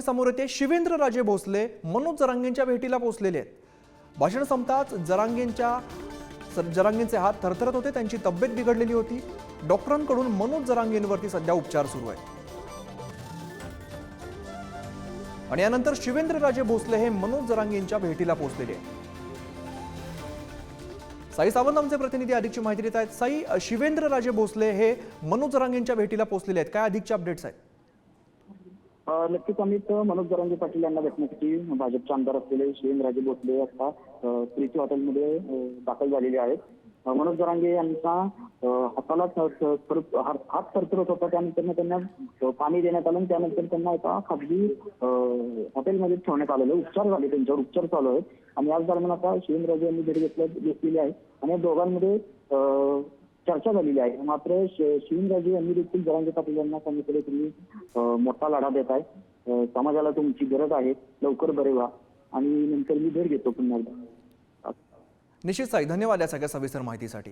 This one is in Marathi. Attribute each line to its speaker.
Speaker 1: बातमी समोर येते. शिवेंद्र राजे भोसले मनोज जरांगेंच्या भेटीला पोहोचलेले आहेत. भाषण संपताच जरांगेंच्या जरांगेंचे हात थरथरत होते. त्यांची तब्येत बिघडलेली होती. डॉक्टरांकडून मनोज जरांगेंवरती सध्या उपचार सुरू आहेत. आणि यानंतर शिवेंद्र राजे भोसले हे मनोज जरांगेंच्या भेटीला पोहोचलेले आहेत. साई सावंत आमचे प्रतिनिधी अधिकची माहिती देत आहेत. साई शिवेंद्रराजे शिवेंद्र राजे भोसले हे मनोज जरांगेंच्या भेटीला पोहोचलेले आहेत. काय अधिकचे अपडेट्स आहेत?
Speaker 2: नक्कीच आम्ही मनोज जरांगे पाटील यांना भेटण्यासाठी भाजपचे आमदार असलेले शिवेंद्रराजे भोसले आता प्रीती हॉटेलमध्ये दाखल झालेले आहेत. मनोज जरांगे यांचा हाताला हात हात थरथरत होता त्यानंतर त्यांना पाणी देण्यात आलं आणि त्यानंतर त्यांना एका खाजगी हॉटेलमध्ये ठेवण्यात आलेलं उपचार झाले त्यांच्यावर उपचार चालू आहेत. आणि याच दरम्यान आता शिवेंद्रराजे यांनी भेट घेतल्या घेतलेली आहे. आणि या दोघांमध्ये चर्चा झालेली आहे. मात्र श- शिवेंद्रराजे यांनी देखील जरांगे पाटील यांना सांगितले तुम्ही मोठा लढा देत आहे. समाजाला तुमची गरज आहे. लवकर बरे व्हा. आणि नंतर मी भेट घेतो पुन्हा एकदा.
Speaker 1: निश्चित साई धन्यवाद या सगळ्या सविस्तर माहितीसाठी.